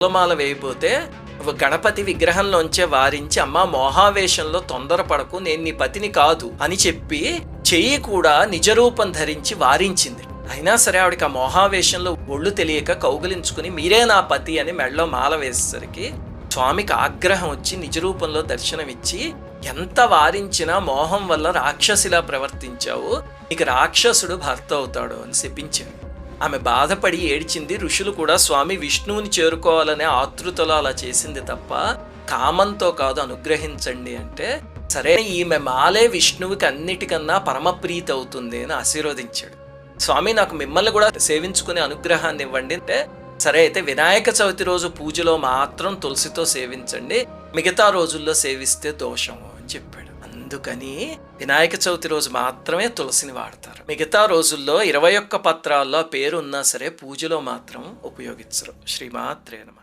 పూలమాల వేయబోతే గణపతి విగ్రహంలోంచే వారించి అమ్మ మోహావేశంలో తొందరపడకు నేను నీ పతిని కాదు అని చెప్పి చెయ్యి కూడా నిజరూపం ధరించి వారించింది. అయినా సరే ఆవిడకి ఆ మోహావేశంలో ఒళ్ళు తెలియక కౌగిలించుకుని మీరే నా పతి అని మెడలో మాల వేసేసరికి స్వామికి ఆగ్రహం వచ్చి నిజరూపంలో దర్శనమిచ్చి ఎంత వారించినా మోహం వల్ల రాక్షసిలా ప్రవర్తించావు నీకు రాక్షసుడు భర్త అవుతాడు అని శపించాడు ఆమె బాధపడి ఏడ్చింది ఋషులు కూడా స్వామి విష్ణువుని చేరుకోవాలనే ఆతృతలో అలా చేసింది తప్ప కామంతో కాదు అనుగ్రహించండి అంటే సరే ఈమె మాలే విష్ణువుకి అన్నిటికన్నా పరమప్రీతి అవుతుంది అని ఆశీర్వదించాడు. స్వామి నాకు మిమ్మల్ని కూడా సేవించుకునే అనుగ్రహాన్ని ఇవ్వండి అంటే సరే అయితే వినాయక చవితి రోజు పూజలో మాత్రం తులసితో సేవించండి మిగతా రోజుల్లో సేవిస్తే దోషము అని చెప్పాడు. అందుకని వినాయక చవితి రోజు మాత్రమే తులసిని వాడతారు. మిగతా రోజుల్లో ఇరవై ఒక్క పత్రాల్లో పేరు ఉన్నా సరే పూజలో మాత్రం ఉపయోగించరు. శ్రీమాత్రే నమ.